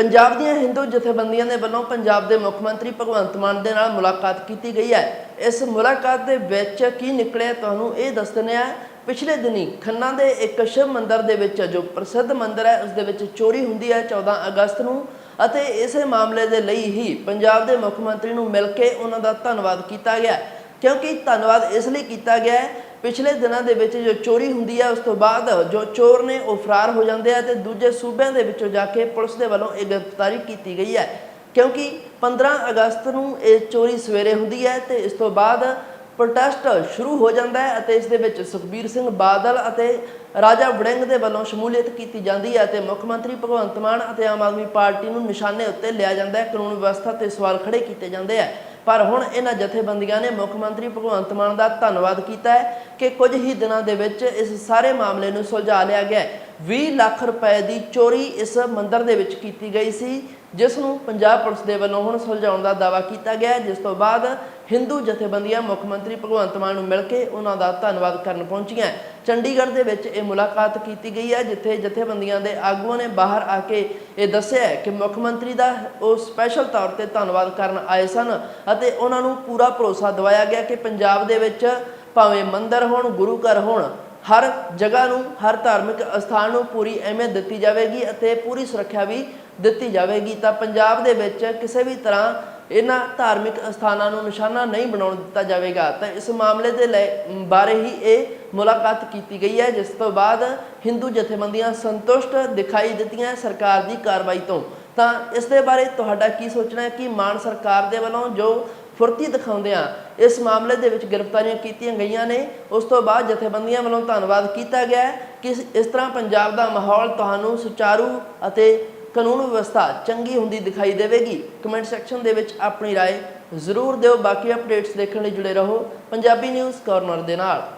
ਪੰਜਾਬ ਦੀਆਂ ਹਿੰਦੂ ਜਥੇਬੰਦੀਆਂ ਦੇ ਵੱਲੋਂ ਪੰਜਾਬ ਦੇ ਮੁੱਖ ਮੰਤਰੀ ਭਗਵੰਤ ਮਾਨ ਦੇ ਨਾਲ ਮੁਲਾਕਾਤ ਕੀਤੀ ਗਈ ਹੈ। ਇਸ ਮੁਲਾਕਾਤ ਦੇ ਵਿੱਚ ਕੀ ਨਿਕਲਿਆ ਤੁਹਾਨੂੰ ਇਹ ਦੱਸ ਦਿੰਦੇ ਹਾਂ। ਪਿਛਲੇ ਦਿਨੀ ਖੰਨਾ ਦੇ ਇੱਕ ਸ਼ਿਵ ਮੰਦਿਰ ਦੇ ਵਿੱਚ ਜੋ ਪ੍ਰਸਿੱਧ ਮੰਦਿਰ ਹੈ, ਉਸ ਦੇ ਵਿੱਚ ਚੋਰੀ ਹੁੰਦੀ ਹੈ 14 ਅਗਸਤ ਨੂੰ ਅਤੇ ਇਸੇ ਮਾਮਲੇ ਦੇ ਲਈ ਹੀ ਪੰਜਾਬ ਦੇ ਮੁੱਖ ਮੰਤਰੀ ਨੂੰ ਮਿਲ ਕੇ ਉਹਨਾਂ ਦਾ ਧੰਨਵਾਦ ਕੀਤਾ ਗਿਆ ਕਿਉਂਕਿ ਧੰਨਵਾਦ ਇਸ ਲਈ ਕੀਤਾ ਗਿਆ ਪਿਛਲੇ ਦਿਨਾਂ ਦੇ ਵਿੱਚ ਜੋ ਚੋਰੀ ਹੁੰਦੀ ਹੈ ਉਸ ਤੋਂ ਬਾਅਦ ਜੋ ਚੋਰ ਨੇ, ਉਹ ਫਰਾਰ ਹੋ ਜਾਂਦੇ ਆ ਤੇ ਦੂਜੇ ਸੂਬਿਆਂ ਦੇ ਵਿੱਚੋਂ ਜਾ ਕੇ ਪੁਲਿਸ ਦੇ ਵੱਲੋਂ ਇਹ ਗ੍ਰਿਫਤਾਰੀ ਕੀਤੀ ਗਈ ਹੈ। ਕਿਉਂਕਿ 15 ਅਗਸਤ ਨੂੰ ਇਹ ਚੋਰੀ ਸਵੇਰੇ ਹੁੰਦੀ ਹੈ ਤੇ ਇਸ ਤੋਂ ਬਾਅਦ ਪ੍ਰੋਟੈਸਟ ਸ਼ੁਰੂ ਹੋ ਜਾਂਦਾ ਹੈ ਅਤੇ ਇਸ ਦੇ ਵਿੱਚ ਸੁਖਬੀਰ ਸਿੰਘ ਬਾਦਲ ਅਤੇ ਰਾਜਾ ਵੜਿੰਗ ਦੇ ਵੱਲੋਂ ਸ਼ਮੂਲੀਅਤ ਕੀਤੀ ਜਾਂਦੀ ਹੈ ਅਤੇ ਮੁੱਖ ਮੰਤਰੀ ਭਗਵੰਤ ਮਾਨ ਅਤੇ ਆਮ ਆਦਮੀ ਪਾਰਟੀ ਨੂੰ ਨਿਸ਼ਾਨੇ ਉੱਤੇ ਲਿਆ ਜਾਂਦਾ ਹੈ। ਕਾਨੂੰਨ ਵਿਵਸਥਾ ਤੇ ਸਵਾਲ ਖੜੇ ਕੀਤੇ ਜਾਂਦੇ ਆ। ਪਰ ਹੁਣ ਇਹਨਾਂ ਜਥੇਬੰਦੀਆਂ ਨੇ ਮੁੱਖ ਮੰਤਰੀ ਭਗਵੰਤ ਮਾਨ ਦਾ ਧੰਨਵਾਦ ਕੀਤਾ ਹੈ ਕਿ ਕੁਝ ਹੀ ਦਿਨਾਂ ਦੇ ਵਿੱਚ ਇਸ ਸਾਰੇ ਮਾਮਲੇ ਨੂੰ ਸੁਲਝਾ ਲਿਆ ਗਿਆ ਹੈ। 20 ਲੱਖ ਰੁਪਏ ਦੀ ਚੋਰੀ ਇਸ ਮੰਦਰ ਦੇ ਵਿੱਚ ਕੀਤੀ ਗਈ ਸੀ, ਜਿਸ ਨੂੰ ਪੰਜਾਬ ਪੁਲਿਸ ਦੇ ਵੱਲੋਂ ਹੁਣ ਸੁਲਝਾਉਣ ਦਾ ਦਾਅਵਾ ਕੀਤਾ ਗਿਆ ਜਿਸ ਤੋਂ ਬਾਅਦ ਹਿੰਦੂ ਜਥੇਬੰਦੀਆਂ, ਮੁੱਖ ਮੰਤਰੀ ਭਗਵੰਤ ਮਾਨ ਨੂੰ ਮਿਲ ਕੇ ਉਹਨਾਂ ਦਾ ਧੰਨਵਾਦ ਕਰਨ ਪਹੁੰਚੀਆਂ ਚੰਡੀਗੜ੍ਹ ਦੇ ਵਿੱਚ ਇਹ ਮੁਲਾਕਾਤ ਕੀਤੀ ਗਈ ਹੈ, ਜਿੱਥੇ ਜਥੇਬੰਦੀਆਂ ਦੇ ਆਗੂਆਂ ਨੇ ਬਾਹਰ ਆ ਕੇ ਇਹ ਦੱਸਿਆ ਕਿ ਮੁੱਖ ਮੰਤਰੀ ਦਾ ਉਹ ਸਪੈਸ਼ਲ ਤੌਰ ਤੇ ਧੰਨਵਾਦ ਕਰਨ ਆਏ ਸਨ ਅਤੇ ਉਹਨਾਂ ਨੂੰ ਪੂਰਾ ਭਰੋਸਾ ਦਿਵਾਇਆ ਗਿਆ ਕਿ ਪੰਜਾਬ ਦੇ ਵਿੱਚ ਭਾਵੇਂ ਮੰਦਰ ਹੋਣ, ਗੁਰੂ ਘਰ ਹੋਣ, ਹਰ ਜਗ੍ਹਾ ਨੂੰ, ਹਰ ਧਾਰਮਿਕ ਅਸਥਾਨ ਨੂੰ ਪੂਰੀ ਅਹਿਮੀਅਤ ਦਿੱਤੀ ਜਾਵੇਗੀ ਅਤੇ ਪੂਰੀ ਸੁਰੱਖਿਆ ਵੀ ਦਿੱਤੀ ਜਾਵੇਗੀ। ਤਾਂ ਪੰਜਾਬ ਦੇ ਵਿੱਚ ਕਿਸੇ ਵੀ ਤਰ੍ਹਾਂ ਇਹਨਾਂ ਧਾਰਮਿਕ ਅਸਥਾਨਾਂ ਨੂੰ ਨਿਸ਼ਾਨਾ ਨਹੀਂ ਬਣਾਉਣ ਦਿੱਤਾ ਜਾਵੇਗਾ, ਤਾਂ ਇਸ ਮਾਮਲੇ ਦੇ ਲੈ- ਬਾਰੇ ਹੀ ਇਹ ਮੁਲਾਕਾਤ ਕੀਤੀ ਗਈ ਹੈ, ਜਿਸ ਤੋਂ ਬਾਅਦ ਹਿੰਦੂ ਜਥੇਬੰਦੀਆਂ ਸੰਤੁਸ਼ਟ ਦਿਖਾਈ ਦਿੱਤੀਆਂ ਸਰਕਾਰ ਦੀ ਕਾਰਵਾਈ ਤੋਂ। ਤਾਂ ਇਸ ਦੇ ਬਾਰੇ ਤੁਹਾਡਾ ਕੀ ਸੋਚਣਾ ਹੈ? ਕਿ ਮਾਨ ਸਰਕਾਰ ਦੇ ਵੱਲੋਂ ਜੋ ਫੁਰਤੀ ਦਿਖਾਉਂਦੇ ਆ, ਇਸ ਮਾਮਲੇ ਦੇ ਵਿੱਚ ਗ੍ਰਿਫਤਾਰੀਆਂ ਕੀਤੀਆਂ ਗਈਆਂ ਨੇ, ਉਸ ਤੋਂ ਬਾਅਦ ਜਥੇਬੰਦੀਆਂ ਵੱਲੋਂ ਧੰਨਵਾਦ ਕੀਤਾ ਗਿਆ ਕਿ ਇਸ ਤਰ੍ਹਾਂ ਪੰਜਾਬ ਦਾ ਮਾਹੌਲ ਤੁਹਾਨੂੰ ਸੁਚਾਰੂ ਅਤੇ ਕਾਨੂੰਨ ਵਿਵਸਥਾ ਚੰਗੀ ਹੁੰਦੀ ਦਿਖਾਈ ਦੇਵੇਗੀ ਕਮੈਂਟ ਸੈਕਸ਼ਨ ਦੇ ਵਿੱਚ ਆਪਣੀ رائے ਜ਼ਰੂਰ ਦਿਓ ਬਾਕੀ ਅਪਡੇਟਸ ਦੇਖਣ ਲਈ ਜੁੜੇ ਰਹੋ ਪੰਜਾਬੀ ਨਿਊਜ਼ ਕਾਰਨਰ ਦੇ ਨਾਲ